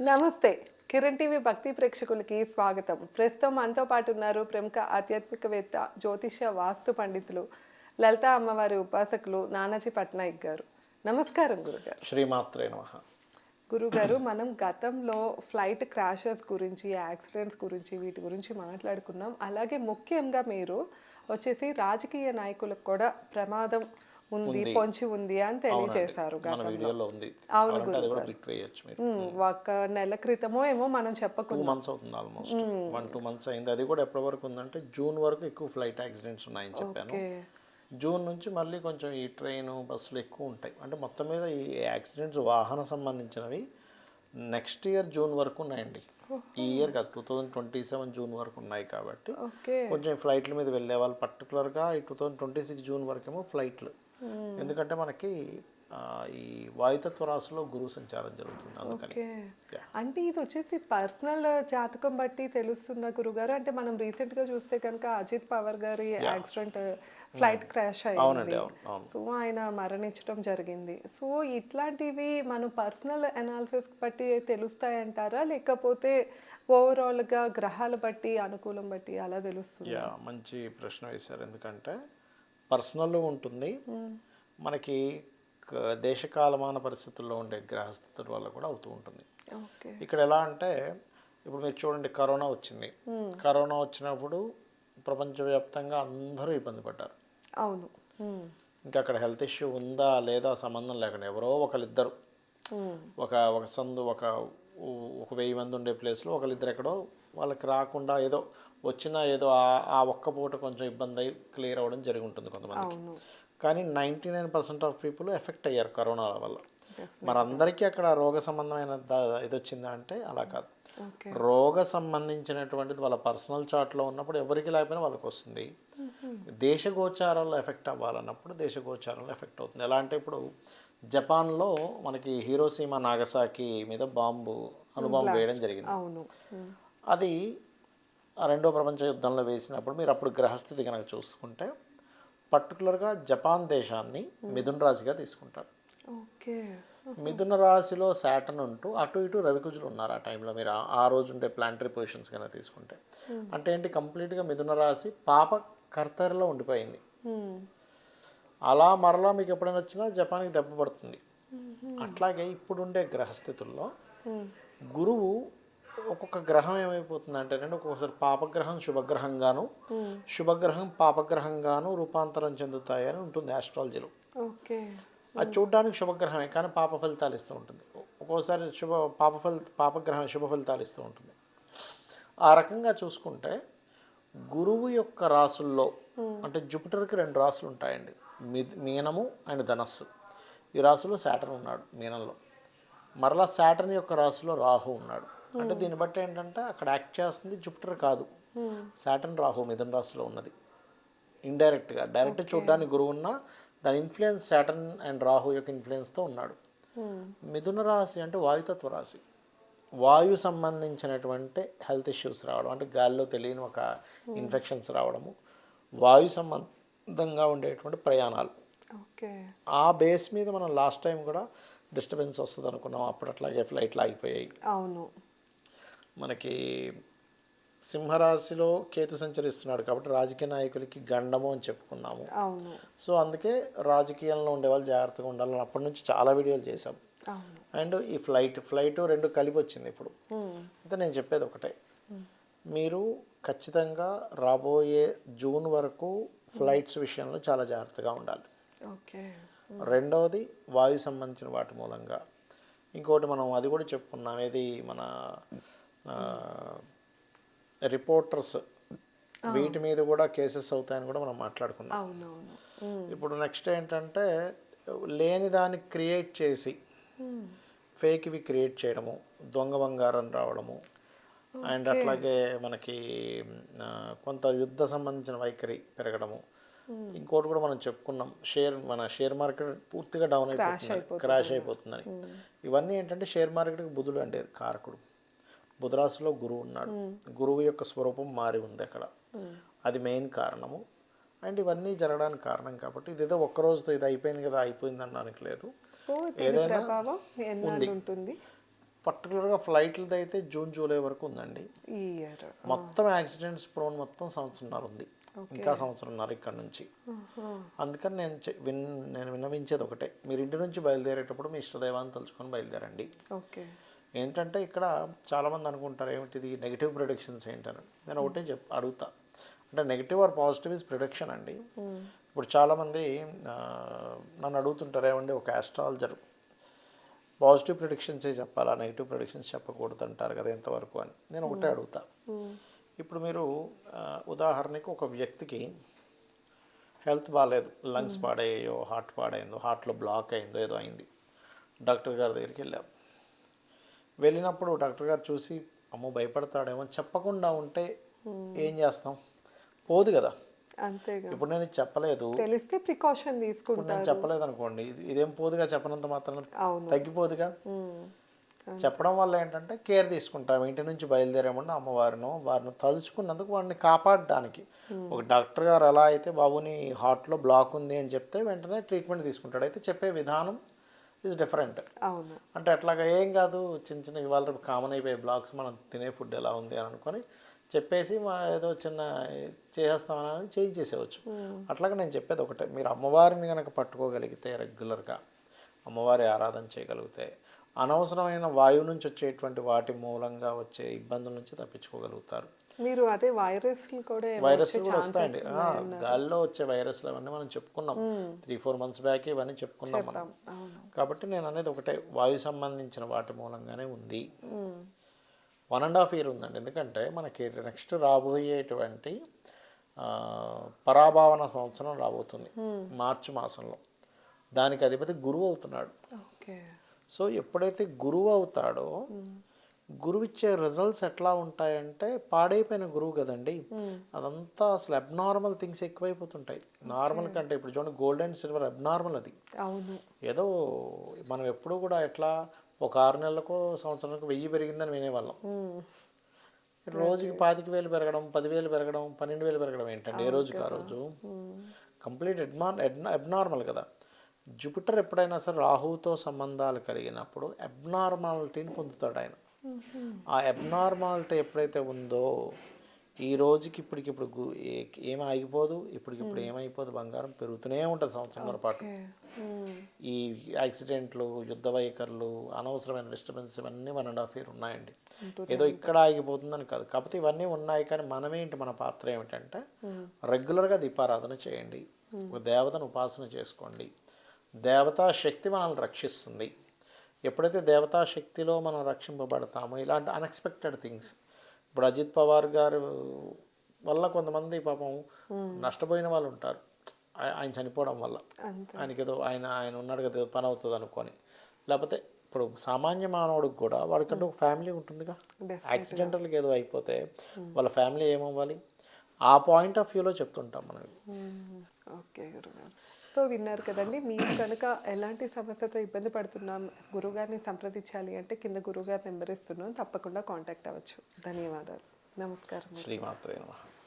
నమస్తే. కిరణ్ టీవీ భక్తి ప్రేక్షకులకి స్వాగతం. ప్రస్తుతం మనతో పాటు ఉన్నారు ప్రముఖ ఆధ్యాత్మికవేత్త జ్యోతిష వాస్తు పండితులు లలిత అమ్మవారి ఉపాసకులు నానాజీ పట్నాయక్ గారు. నమస్కారం గురుగారు. శ్రీమాత్రే నమ. గురుగారు మనం గతంలో ఫ్లైట్ క్రాషెస్ గురించి యాక్సిడెంట్స్ గురించి వీటి గురించి మాట్లాడుకున్నాం. అలాగే ముఖ్యంగా మీరు వచ్చేసి రాజకీయ నాయకులకు కూడా ప్రమాదం ఉంది పొంచి ఉంది అని తెలియజేశారు గతంలో. అవును ఒక నెల క్రితమో ఏమో మనం చెప్పకుండా మంత్స్ అవుతుంది ఆల్మోస్ట్ వన్ టూ మంత్స్ అయింది. అది కూడా ఎప్పటి వరకు ఉందంటే జూన్ వరకు ఎక్కువ ఫ్లైట్ యాక్సిడెంట్స్ ఉన్నాయని చెప్పాను. జూన్ నుంచి మళ్ళీ కొంచెం ఈ ట్రైన్ బస్సులు ఎక్కువ ఉంటాయి. అంటే మొత్తం మీద ఈ యాక్సిడెంట్స్ వాహన సంబంధించినవి నెక్స్ట్ ఇయర్ జూన్ వరకు ఉన్నాయండి. ఈ ఇయర్ కాదు two thousand twenty seven June వరకు ఉన్నాయి కాబట్టి కొంచెం ఫ్లైట్ల మీద వెళ్ళే వాళ్ళు పర్టికులర్గా ఈ two thousand twenty six June వరకేమో ఫ్లైట్లు ఎందుకంటే మనకి ఈ వాయుతత్వ రాశిలో గురువు సంచారం జరుగుతుంది అందుకని. అంటే ఇది వచ్చేసి పర్సనల్ జాతకం బట్టి తెలుస్తుందా గురుగారు. అంటే మనం రీసెంట్గా చూస్తే కనుక అజిత్ పవర్ గారి యాక్సిడెంట్ ఫ్లైట్ క్రాష్ అయింది. సో ఆయన మరణించడం జరిగింది. సో ఇట్లాంటివి మనం పర్సనల్ అనాలిసిస్ బట్టి తెలుస్తాయంటారా? లేకపోతే ఓవరాల్గా గ్రహాల బట్టి అనుకూలం బట్టి అలా తెలుస్తుంది? మంచి ప్రశ్న వేశారు. ఎందుకంటే పర్సనల్ ఉంటుంది. మనకి దేశకాలమాన పరిస్థితుల్లో ఉండే గ్రహస్థితుల వల్ల కూడా అవుతూ ఉంటుంది. ఇక్కడ ఎలా అంటే ఇప్పుడు మీరు చూడండి కరోనా వచ్చింది. కరోనా వచ్చినప్పుడు ప్రపంచవ్యాప్తంగా అందరూ ఇబ్బంది పడ్డారు. అవును. ఇంకా అక్కడ హెల్త్ ఇష్యూ ఉందా లేదా సంబంధం లేకుండా ఎవరో ఒకరిద్దరు. ఒక ఒక సందు ఒక ఒక వెయ్యి మంది ఉండే ప్లేస్లో ఒకరిద్దరు ఎక్కడో వాళ్ళకి రాకుండా ఏదో వచ్చినా ఏదో ఆ- ఒక్క పూట కొంచెం ఇబ్బంది అయి క్లియర్ అవ్వడం జరిగి ఉంటుంది కొంతమందికి కానీ ninety nine percent of people effect అయ్యారు కరోనా వల్ల. మరి అందరికీ అక్కడ రోగ సంబంధమైన ఇది వచ్చిందా అంటే అలా కాదు. రోగ సంబంధించినటువంటిది వాళ్ళ పర్సనల్ చార్ట్లో ఉన్నప్పుడు ఎవరికి లేకపోయినా వాళ్ళకి వస్తుంది. దేశ గోచారాల్లో ఎఫెక్ట్ అవ్వాలన్నప్పుడు దేశ గోచారంలో ఎఫెక్ట్ అవుతుంది. ఎలా అంటే ఇప్పుడు జపాన్లో మనకి హీరోసీమా నాగసాకి మీద బాంబు అనుబాంబు వేయడం జరిగింది. అది రెండో ప్రపంచ యుద్ధంలో వేసినప్పుడు మీరు అప్పుడు గ్రహస్థితి కనుక చూసుకుంటే పర్టికులర్గా జపాన్ దేశాన్ని మిథున రాశిగా తీసుకుంటారు. ఓకే. మిథున రాశిలో శాటన్ ఉంటూ అటు ఇటు రవికుజులు ఉన్నారు ఆ టైంలో. మీరు ఆ- రోజు ఉండే ప్లాంటరీ పొజిషన్స్ కనుక తీసుకుంటే. అంటే ఏంటి? కంప్లీట్గా మిథున రాశి పాప కర్తరిలో ఉండిపోయింది. ఉమ్. అలా మరలా మీకు ఎప్పుడైనా వచ్చినా జపాన్కి దెబ్బ పడుతుంది. అట్లాగే ఇప్పుడుండే గ్రహస్థితుల్లో. గురువు ఒక్కొక్క గ్రహం ఏమైపోతుంది అంటే ఒక్కొక్కసారి పాపగ్రహం శుభగ్రహంగాను శుభగ్రహం పాపగ్రహంగాను రూపాంతరం చెందుతాయని ఉంటుంది ఆస్ట్రాలజీలో ఓకే. అది చూడడానికి శుభగ్రహమే కానీ పాప ఫలితాలు ఇస్తూ ఉంటుంది. ఒక్కోసారి శుభ పాప ఫలి పాపగ్రహం శుభ ఫలితాలు ఇస్తూ ఉంటుంది. ఆ రకంగా చూసుకుంటే గురువు యొక్క రాసుల్లో అంటే జూపిటర్కి రెండు రాసులు ఉంటాయండి. మీనము అండ్ ధనస్సు. ఈ రాశిలో శాటర్న్ ఉన్నాడు మీనంలో. మరలా శాటర్న్ యొక్క రాశిలో రాహు ఉన్నాడు. అంటే దీన్ని బట్టి ఏంటంటే అక్కడ యాక్ట్ చేస్తుంది జూపిటర్ కాదు. శాటర్న్ రాహు మిథున రాశిలో ఉన్నది. ఇండైరెక్ట్గా డైరెక్ట్ చూడడానికి గురువు ఉన్నా దాని ఇన్ఫ్లుయెన్స్ శాటర్న్ అండ్ రాహు యొక్క ఇన్ఫ్లుయెన్స్తో ఉన్నాడు. మిథున రాశి అంటే వాయుతత్వ రాశి. వాయు సంబంధించినటువంటి హెల్త్ ఇష్యూస్ రావడం అంటే గాలిలో తెలియని ఒక ఇన్ఫెక్షన్స్ రావడము వాయు సంబంధంగా ఉండేటువంటి ప్రయాణాలు. ఓకే. ఆ బేస్ మీద మనం లాస్ట్ టైం కూడా డిస్టర్బెన్స్ వస్తుంది అనుకున్నాం అప్పుడు అట్లాగే ఫ్లైట్లు ఆగిపోయాయి అవును. మనకి సింహరాశిలో కేతు సంచరిస్తున్నాడు కాబట్టి రాజకీయ నాయకులకి గండము అని చెప్పుకున్నాము. సో అందుకే రాజకీయాల్లో ఉండేవాళ్ళు జాగ్రత్తగా ఉండాలని అప్పటి నుంచి చాలా వీడియోలు చేశాం. అండ్ ఈ ఫ్లైట్ ఫ్లైట్ రెండు కలిపి వచ్చింది ఇప్పుడు. అయితే నేను చెప్పేది ఒకటే. మీరు ఖచ్చితంగా రాబోయే జూన్ వరకు ఫ్లైట్స్ విషయంలో చాలా జాగ్రత్తగా ఉండాలి. ఓకే. రెండవది వాయు సంబంధించిన వాటి మూలంగా. ఇంకోటి మనం అది కూడా చెప్పుకున్నాం. ఏది మన రిపోర్టర్స్ వీటి మీద కూడా కేసెస్ అవుతాయని కూడా మనం మాట్లాడుకున్నాం. ఇప్పుడు నెక్స్ట్ ఏంటంటే లేని దాన్ని క్రియేట్ చేసి ఫేక్ ఇవి క్రియేట్ చేయడము దొంగ బంగారం రావడము అండ్ అట్లాగే మనకి కొంత యుద్ధ సంబంధించిన వైఖరి పెరగడము. ఇంకోటి కూడా మనం చెప్పుకున్నాం షేర్ మన షేర్ మార్కెట్ పూర్తిగా డౌన్ అయిపోతుంది. క్రాష్ అయిపోతుందని. ఇవన్నీ ఏంటంటే షేర్ మార్కెట్కి బుధుడు అంటే కారకుడు. బుధరాశిలో గురువు ఉన్నాడు. గురువు యొక్క స్వరూపం మారి ఉంది అక్కడ. అది మెయిన్ కారణము. అండ్ ఇవన్నీ జరగడానికి కారణం కాబట్టి ఇదేదో ఒక్క రోజుతో ఇది అయిపోయింది కదా అయిపోయింది అనడానికి లేదు. సో దీని ప్రభావం ఎన్నాళ్ళు ఉంటుంది? పర్టికులర్గా ఫ్లైట్లది అయితే జూన్ జూలై వరకు ఉందండి. మొత్తం యాక్సిడెంట్స్ ప్రోన్ మొత్తం సంవత్సరంన్నర ఉంది. ఇంకా సంవత్సరంన్నర ఇక్కడ నుంచి. అందుకని నేను విన్ నేను విన్నవించేది ఒకటే. మీరు ఇంటి నుంచి బయలుదేరేటప్పుడు మీ ఇష్టదైవాన్ని తలుచుకొని బయలుదేరండి. ఓకే. ఏంటంటే ఇక్కడ చాలామంది అనుకుంటారు ఏమిటిది నెగిటివ్ ప్రొడిక్షన్స్ ఏంటని? నేను ఒకటే చెప్ అడుగుతా. అంటే negative or positive is prediction అండి. ఇప్పుడు చాలామంది నన్ను అడుగుతుంటారు ఏమండి ఒక ఆస్ట్రాలజర్ పాజిటివ్ ప్రిడిక్షన్సే చెప్పాలా? నెగిటివ్ ప్రిడిక్షన్స్ చెప్పకూడదు అంటారు కదా ఎంతవరకు అని. నేను ఒకటే అడుగుతా. ఇప్పుడు మీరు ఉదాహరణకి ఒక వ్యక్తికి హెల్త్ బాగాలేదు లంగ్స్ పాడయ్యాయో హార్ట్ పాడైందో హార్ట్లో బ్లాక్ అయిందో ఏదో అయింది. డాక్టర్ గారి దగ్గరికి వెళ్ళాం. వెళ్ళినప్పుడు డాక్టర్ గారు చూసి అమ్మో భయపడతాడేమో చెప్పకుండా ఉంటే ఏం చేస్తాం? పోదు కదా. ఇప్పుడు నేను చెప్పలేదు. తెలిస్తే ప్రికాషన్ తీసుకుంటా నేను చెప్పలేదు అనుకోండి ఇది- పోదుగా చెప్పనంత మాత్రం తగ్గిపోదుగా. చెప్పడం వల్ల ఏంటంటే కేర్ తీసుకుంటాం. ఇంటి నుంచి బయలుదేరామంటే అమ్మవారిను వారిని తలుచుకున్నందుకు వాడిని కాపాడడానికి. ఒక డాక్టర్ గారు ఎలా అయితే బాబుని హార్ట్లో బ్లాక్ ఉంది అని చెప్తే వెంటనే ట్రీట్మెంట్ తీసుకుంటాడు. అయితే చెప్పే విధానం ఇస్ డిఫరెంట్ అంటే అట్లాగా ఏం కాదు చిన్న చిన్న ఇవాళ రేపు కామన్ అయిపోయే బ్లాగ్స్ మనం తినే ఫుడ్ ఎలా ఉంది అని అనుకొని చెప్పేసి మా ఏదో చిన్న చేసేస్తామని చేయించేసేవచ్చు అట్లాగా నేను చెప్పేది ఒకటే మీరు అమ్మవారిని కనుక పట్టుకోగలిగితే రెగ్యులర్గా అమ్మవారి ఆరాధన చేయగలిగితే అనవసరమైన వాయువు నుంచి వచ్చేటువంటి వాటి మూలంగా వచ్చే ఇబ్బందుల నుంచి తప్పించుకోగలుగుతారు. మీరు అదే వైరస్లు కూడా వైరస్ వచ్చే కూడా వస్తాయండి. గాల్లో వచ్చే వైరస్లు అవన్నీ మనం చెప్పుకున్నాం. త్రీ ఫోర్ మంత్స్ బ్యాక్ ఇవన్నీ చెప్పుకున్నాం మనం. కాబట్టి నేను అనేది ఒకటే వాయు సంబంధించిన వాటి మూలంగానే ఉంది. వన్ అండ్ హాఫ్ ఇయర్ ఉందండి. ఎందుకంటే మనకి నెక్స్ట్ రాబోయేటువంటి పరాభావన సంవత్సరం రాబోతుంది. మార్చి మాసంలో. దానికి అధిపతి గురువు అవుతున్నాడు. ఓకే. సో ఎప్పుడైతే గురువు అవుతాడో గురువు ఇచ్చే రిజల్ట్స్ ఎట్లా ఉంటాయంటే పాడైపోయిన గురువు కదండి అదంతా అసలు అబ్నార్మల్ థింగ్స్ ఎక్కువైపోతుంటాయి. నార్మల్ కంటే ఇప్పుడు చూడండి గోల్డ్ అండ్ సిల్వర్ అబ్నార్మల్ అది. అవును. ఏదో మనం ఎప్పుడూ కూడా ఎట్లా ఒక ఆరు నెలలకు సంవత్సరానికి వెయ్యి పెరిగిందని వినేవాళ్ళం. ఉమ్. రోజుకి పాతిక వేలు పెరగడం పదివేలు పెరగడం పన్నెండు వేలు పెరగడం ఏంటండి ఏ రోజుకి ఆ రోజు? కంప్లీట్ అడ్మార్ అబ్నార్మల్ కదా. జూపిటర్ ఎప్పుడైనా సరే రాహువుతో సంబంధాలు కలిగినప్పుడు అబ్నార్మాలిటీని పొందుతాడు ఆయన. ఆ అబ్నార్మాలిటీ ఎప్పుడైతే ఉందో ఈ రోజుకి ఇప్పటికిప్పుడు ఏ- ఆగిపోదు ఇప్పటికిప్పుడు ఏమైపోదు బంగారం పెరుగుతూనే ఉంటుంది సంవత్సరం పాటు. ఈ యాక్సిడెంట్లు యుద్ధ వైఖరులు అనవసరమైన డిస్టర్బెన్స్ ఇవన్నీ వన్ అండ్ హాఫ్ ఇయర్ ఉన్నాయండి. ఏదో ఇక్కడ ఆగిపోతుందని కాదు. కాకపోతే ఇవన్నీ ఉన్నాయి కానీ మనమేంటి మన పాత్ర ఏమిటంటే రెగ్యులర్గా దీపారాధన చేయండి. ఒక దేవతను ఉపాసన చేసుకోండి. దేవతా శక్తి మనల్ని రక్షిస్తుంది. ఎప్పుడైతే దేవతా శక్తిలో మనం రక్షింపబడతామో ఇలాంటి అన్ఎక్స్పెక్టెడ్ థింగ్స్ ఇప్పుడు అజిత్ పవార్ గారు వల్ల కొంతమంది పాపం నష్టపోయిన వాళ్ళు ఉంటారు. ఆయ- ఆయన చనిపోవడం వల్ల. ఆయనకి ఏదో ఆయన ఆయన ఉన్నాడు కదా పని అవుతుంది అనుకొని. లేకపోతే ఇప్పుడు సామాన్య మానవుడికి కూడా వాడికంటూ ఒక ఫ్యామిలీ ఉంటుందిగా. యాక్సిడెంటల్గా ఏదో అయిపోతే వాళ్ళ ఫ్యామిలీ ఏమవ్వాలి? ఆ పాయింట్ ఆఫ్ వ్యూలో చెప్తుంటాం మనం. ఓకే సో విన్నారు కదండి. మీరు కనుక ఎలాంటి సమస్యతో ఇబ్బంది పడుతున్నాం గురువుగారిని సంప్రదించాలి అంటే కింద గురుగారు నెంబర్ ఇస్తున్నాం తప్పకుండా కాంటాక్ట్ అవ్వచ్చు. ధన్యవాదాలు. నమస్కారం శ్రీమాత్రే నమః.